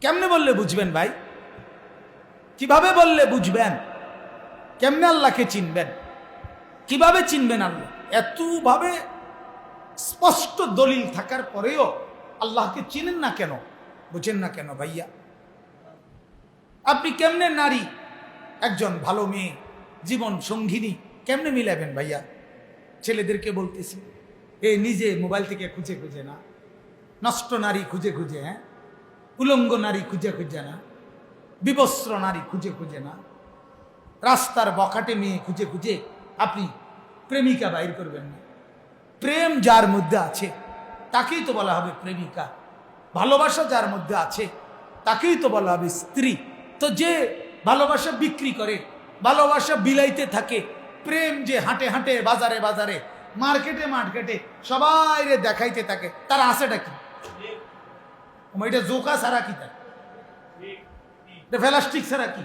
কেমনে বললে বুঝবেন ভাই? কীভাবে বললে বুঝবেন? কেমনে আল্লাহকে চিনবেন? কীভাবে চিনবেন আল্লাহ? এতভাবে স্পষ্ট দলিল থাকার পরেও আল্লাহকে চিনেন না কেন? বুঝেন না কেন ভাইয়া? আপনি কেমনে নারী, একজন ভালো মেয়ে, জীবন সঙ্গিনী, কেমনে মিলাবেন ভাইয়া? ছেলেদেরকে বলতেছি, এ নিজে মোবাইল থেকে খুঁজে খুঁজে না। নষ্ট নারী খুঁজে খুঁজে হ্যাঁ? উলঙ্গ নারী খুঁজে খুঁজে না, বিবস্ত্র নারী খুঁজে খুঁজে না, রাস্তার বখাটে মেয়ে খুঁজে খুঁজে আপনি প্রেমিকা বাইর করবেন না। প্রেম যার মধ্যে আছে, তাকেই তো বলা হবে প্রেমিকা। ভালোবাসা যার মধ্যে আছে, তাকেই তো বলা হবে স্ত্রী। তো যে ভালোবাসা বিক্রি করে, ভালোবাসা বিলাইতে থাকে, প্রেম যে হাঁটে হাঁটে, বাজারে বাজারে, মার্কেটে মার্কেটে সবাই দেখাইতে থাকে, তার আছেটা কি? এটা জোকা কি ছাড়া কি?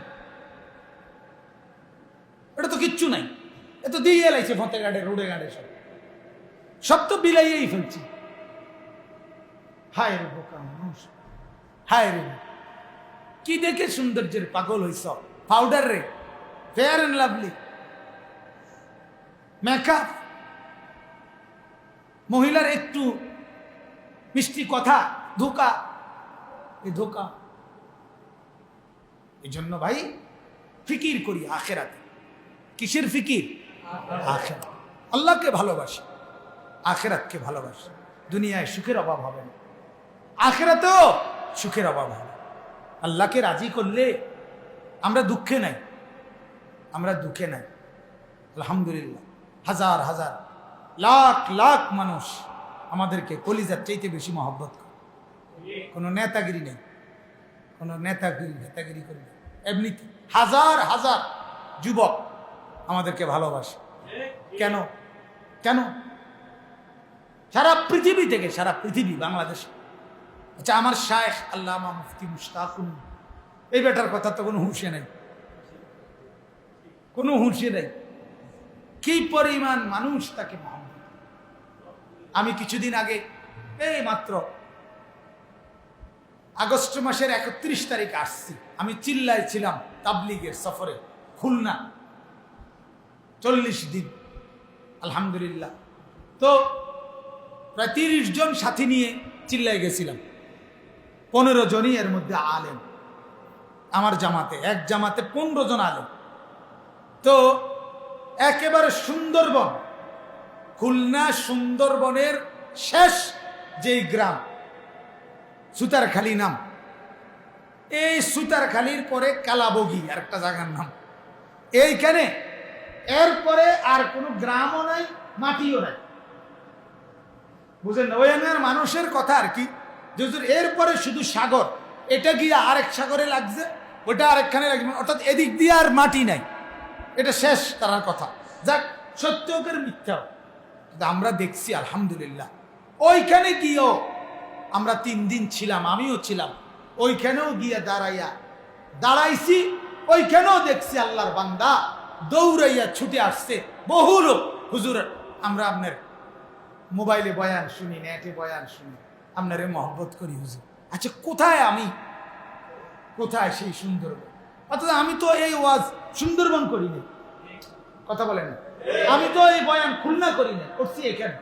এটা তো কিচ্ছু নাই। এ তো দিয়ে এলাইছে ফতে গাড়ে রোডে গাড়ে সব। সব তো বিলাইয়েই ফেলছি। হায় রে বোকা মানুষ। হায় রে কি দেখে সৌন্দর্যের পাগল হইছ? পাউডার রে। ফেয়ার অ্যান্ড লাভলি মেকআপ মহিলার একটু মিষ্টি কথা, ধোকা। এই ধোকা। এই জন্য ভাই ফিকির করি আখেরাতে। কিসের ফিকির? আখেরাত। আল্লাহকে ভালোবাসি আখেরাতকে ভালোবাসি। দুনিয়ায় সুখের অভাব হবে না। আখেরাতেও সুখের অভাব হবে। আল্লাহকে রাজি করলে আমরা দুঃখে নাই। আমরা দুঃখে নাই। আলহামদুলিল্লাহ। হাজার হাজার লাখ লাখ মানুষ আমাদেরকে কলিজার চাইতে বেশি মহব্বত করে। কোনো নেতাগিরি নেই। কোনো নেতাগিরি নেতাগিরি করি না। এমনিতে হাজার হাজার যুবক আমাদেরকে ভালোবাসে। কেন? কেন? সারা পৃথিবী থেকে, সারা পৃথিবী, বাংলাদেশ। আচ্ছা আমার শায়েখ আল্লামা মুফতি মুশতাকুন, এই বেটার কথা তো কোনো হুঁশে নেই। কোনো হুঁশে নেই। কি পরিমাণ মানুষ তাকে মহব্বত আমি কিছুদিন আগে, এই মাত্র আগস্ট মাসের একত্রিশ তারিখ আসছি। আমি চিল্লায় ছিলাম তাবলিগের সফরে। খুলনা। চল্লিশ দিন। আলহামদুলিল্লাহ। তো প্রায় তিরিশ জন সাথী নিয়ে চিল্লায় গেছিলাম। পনেরো জনই এর মধ্যে আলেম। আমার জামাতে, এক জামাতে পনেরো জন আলেম। তো একেবারে সুন্দরবন, খুলনা সুন্দরবনের শেষ যেই গ্রাম সুতারখালি নাম। এই সুতারখালির পরে কালাবগি, আর একটা জায়গার নাম। এইখানে এরপরে আর কোনো গ্রামও নাই, মাটিও নাই। বুঝলেন ওয়ানের মানুষের কথা আর কি? যে এরপরে শুধু সাগর, এটা গিয়ে আরেক সাগরে লাগছে, ওটা আরেকখানে লাগবে। অর্থাৎ এদিক দিয়ে আর মাটি নাই। এটা শেষ তার কথা। যাক সত্যকের কিন্তু আমরা দেখছি, আলহামদুলিল্লাহ। ওইখানে গিয়েও আমরা তিন দিন ছিলাম, আমিও ছিলাম। ওইখানেও গিয়ে দাঁড়াইয়া দাঁড়াইছি, ওইখানেও দেখছি আল্লাহর বান্দা দৌড়াইয়া ছুটে আসছে। বহু লোক। হুজুর, আমরা আপনার মোবাইলে বয়ান শুনি, নেটে বয়ান শুনি, আপনারে মহব্বত করি হুজুর। আচ্ছা কোথায় আমি? কোথায় সেই সুন্দরবন? অর্থাৎ আমি তো এই ওয়াজ সুন্দরবন করিনি কথা বলেন। আমি তো এই বয়ান খুলনা করি না করছি এখানে।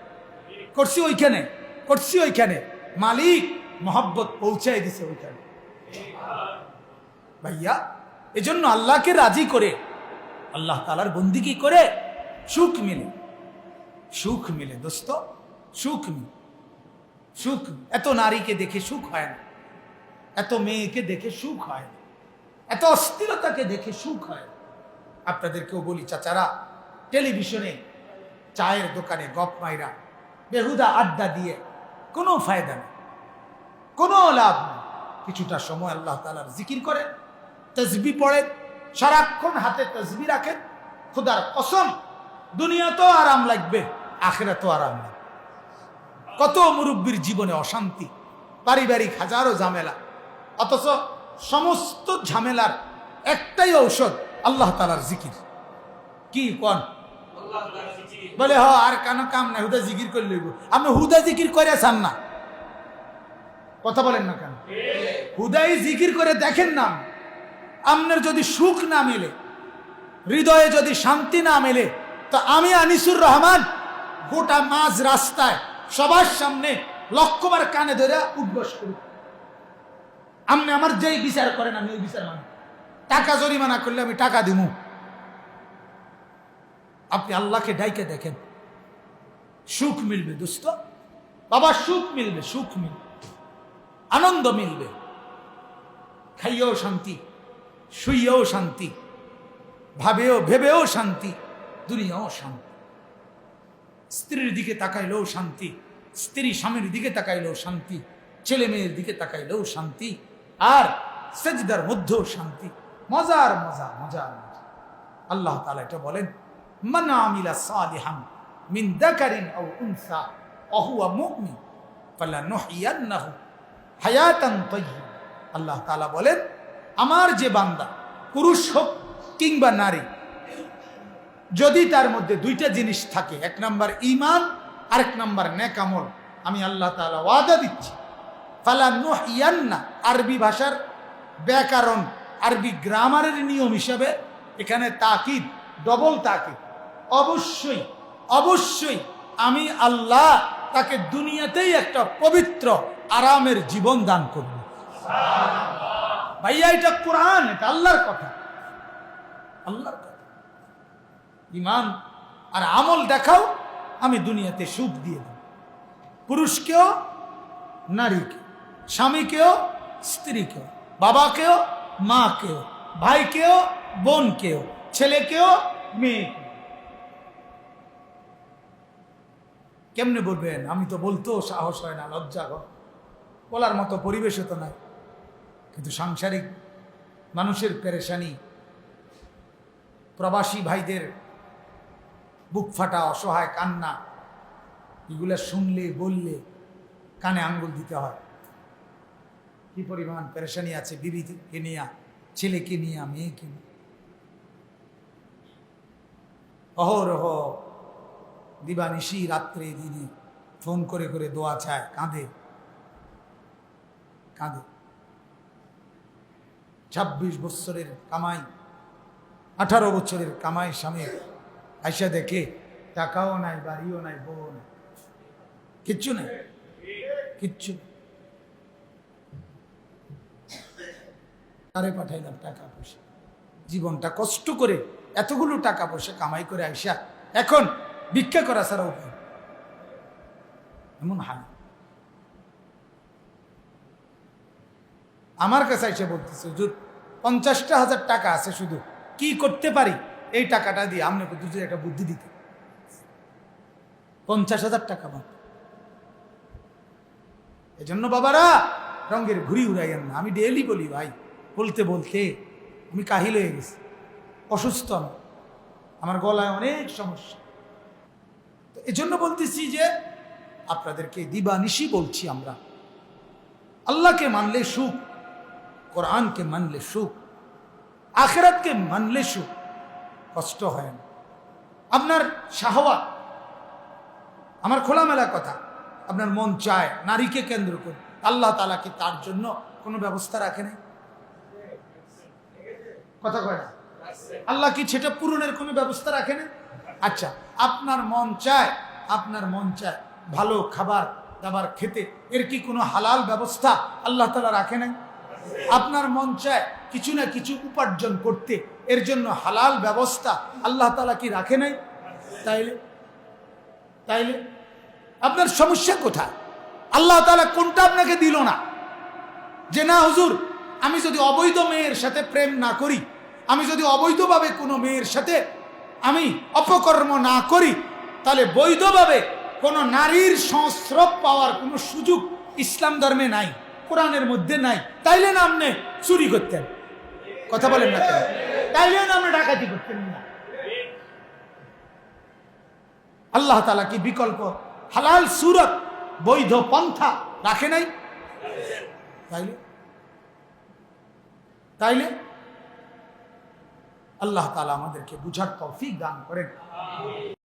করছি ওইখানে। করছি ওইখানে। মালিক মহব্বত পৌঁছাই দিছে ওইখানে। ভাইয়া, এজন্য আল্লাহকে রাজি করে, আল্লাহ তালার বন্দিগি করে সুখ মিলে। সুখ মিলে, দোস্ত, সুখ মিলে। সুখ, এত নারীকে দেখে সুখ হয় না। এত মেয়েকে দেখে সুখ হয় না। এত অস্থিরতাকে দেখে সুখ হয় আপনাদেরকেও বলি, চাচারা, টেলিভিশনে চায়ের দোকানে গপ মাইরা বেহুদা আড্ডা দিয়ে কোনো ফায়দা নেই। কোনো লাভ কিছুটা সময় আল্লাহ তালার জিকির করেন তসবি পড়েন, সারাক্ষণ হাতে তসবি রাখেন। খুদার কসম দুনিয়া তো আরাম লাগবে আখেরা তো আরাম লাগবে। কত মুরব্বীর জীবনে অশান্তি, পারিবারিক হাজারো ঝামেলা, অথচ সমস্ত ঝামেলার একটাই ঔষধ আল্লাহ তালার জিকির। কি কন? বলে, হ, আর কেন কাম নাই, হুদা জিকির করে লইব আপনি হুদা জিকির করে চান না। কথা বলেন না কেন? হুদাই জিকির করে দেখেন না। আপনার যদি সুখ না মেলে, হৃদয়ে যদি শান্তি না মেলে, তো আমি আনিসুর রহমান গোটা মাঝ রাস্তায় সবার সামনে লক্ষ্যবার কানে ধরে উদ্বাস করি আপনি আমার যেই বিচার করেন, আমি ওই বিচার মানি। টাকা জরিমানা করলে আমি টাকা দিব আপনি আল্লাহকে ডাইকে দেখেন। সুখ মিলবে দোস্ত। বাবা, সুখ মিলবে সুখ মিলবে। আনন্দ মিলবে। খাইয়েও শান্তি শুইয়েও শান্তি, ভাবেও, ভেবেও শান্তি, দুনিয়াও শান্তি। স্ত্রীর দিকে তাকাইলেও শান্তি, স্ত্রী স্বামীর দিকে তাকাইলেও শান্তি, ছেলে মেয়ের দিকে তাকাইলেও শান্তি, আর সেজদার মধ্যেও শান্তি। মজার মজা মজার মজা। আল্লাহ তালা এটা বলেন, মান আমিলা সালিহান মিন দাকারিন আও উনসা অহুয়া মুমিন, ফালানুহিয়ান্নাহু হায়াতান তাইয়্যিবা আল্লাহ তাআলা বলেন, আমার যে বান্দা, পুরুষ হোক কিংবা নারী, যদি তার মধ্যে দুইটা জিনিস থাকে, এক নাম্বার ইমান আরেক নাম্বার নেকামল আমি আল্লাহ তাআলা ওয়াদা দিচ্ছি। ফালানুহিয়ান্না আরবি ভাষার ব্যাকরণ, আরবি গ্রামারের নিয়ম হিসাবে এখানে তাকিদ, ডবল তাকিদ। অবশ্যই অবশ্যই আমি আল্লাহ তাকে দুনিয়াতেই একটা পবিত্র আরামের জীবন দান করবে। ভাইয়া, এটা কোরআন, এটা আল্লাহর কথা। আল্লাহর কথা। ইমান আর আমল দেখাও, আমি দুনিয়াতে সুখ দিয়ে দেব। পুরুষকেও, নারীকে, স্বামীকেও, স্ত্রীকেও, বাবাকেও, মাকেও, ভাইকেও, বোনকেও, ছেলেকেও, মেয়েকেও। কেমনে বলবেন? আমি তো বলতো সাহস হয় না, লজ্জা হয়। বলার মতো পরিবেশও তো নাই কিন্তু সাংসারিক মানুষের পেরেশানি, প্রবাসী ভাইদের বুক ফাটা, অসহায় কান্না, এগুলো শুনলে, বললে কানে আঙ্গুল দিতে হয়। কি পরিমাণ পেরেশানি আছে বিবিকে নিয়া, ছেলেকে নিয়া, মেয়েকে নিয়ে। অহরহ দিবানিশি রাত্রে দিনে ফোন করে করে দোয়া চায়, কাঁদে। কাঁদে। ছাব্বিশ বছরের কামাই, আঠারো বছরের কামাই স্বামী আইসা দেখে, টাকাও নাই, বাড়িও নাই বউ নাই। কিচ্ছু নাই, কিচ্ছু তারে পাঠাইলাম টাকা পয়সা। জীবনটা কষ্ট করে এতগুলো টাকা পয়সা কামাই করে আইসা এখন ভিক্ষা করা ছাড়া উপায় এমন হাল। আমার কাছে এসে বলতেছে, হুজুর, পঞ্চাশটা হাজার টাকা আছে শুধু। কি করতে পারি? এই টাকাটা দিয়ে আপনি একটা বুদ্ধি দিতে। পঞ্চাশ হাজার টাকা মাত্র এজন্য বাবারা, রঙের ঘুরি উড়াইয়েন না। আমি ডেলি বলি, ভাই, বলতে বলতে আমি কাহিল হয়ে গেছি। অসুস্থ আমি আমার গলায় অনেক সমস্যা। তো এজন্য বলতেছি যে, আপনাদেরকে দিবানিশি বলছি আমরা। আল্লাহকে মানলে সুখ কোরআনকে মানলে সুখ আখেরাতকে মানলে সুখ, কষ্ট হয় না। আপনার শাহওয়া আমার খোলামেলা কথা, আপনার মন চায় নারীকে কেন্দ্র করে, আল্লাহ তালা কি তার জন্য কোনো ব্যবস্থা রাখে নাই? কথা কয় না। আল্লাহ কি সেটা পূরণের কোনো ব্যবস্থা রাখে না আচ্ছা আপনার মন চায়, আপনার মন চায় ভালো খাবার দাবার খেতে, এর কি কোনো হালাল ব্যবস্থা আল্লাহ তালা রাখে নাই? আপনার মন চায় কিছু না কিছু উপার্জন করতে, এর জন্য হালাল ব্যবস্থা আল্লাহ তালা কি রাখে নাই? তাইলে তাইলে আপনার সমস্যা কোথায়? আল্লাহ তালা কোনটা আপনাকে দিল না? যে না হুজুর, আমি যদি অবৈধ মেয়ের সাথে প্রেম না করি, আমি যদি অবৈধভাবে কোনো মেয়ের সাথে আমি অপকর্ম না করি, তাহলে বৈধভাবে কোনো নারীর সংস্রব পাওয়ার কোনো সুযোগ ইসলাম ধর্মে নাই। কোরআনের মধ্যে নাই। তাইলে না আপনি চুরি করতেন। কথা বলেন না তাইলে না আপনি ডাকাতি করতেন না। আল্লাহ তালা কি বিকল্প? হালাল সুরত, বৈধ পন্থা রাখে নাই? তাইলে? তাইলে? আল্লাহ তালা আমাদেরকে বুঝার তৌফিক দান করেন।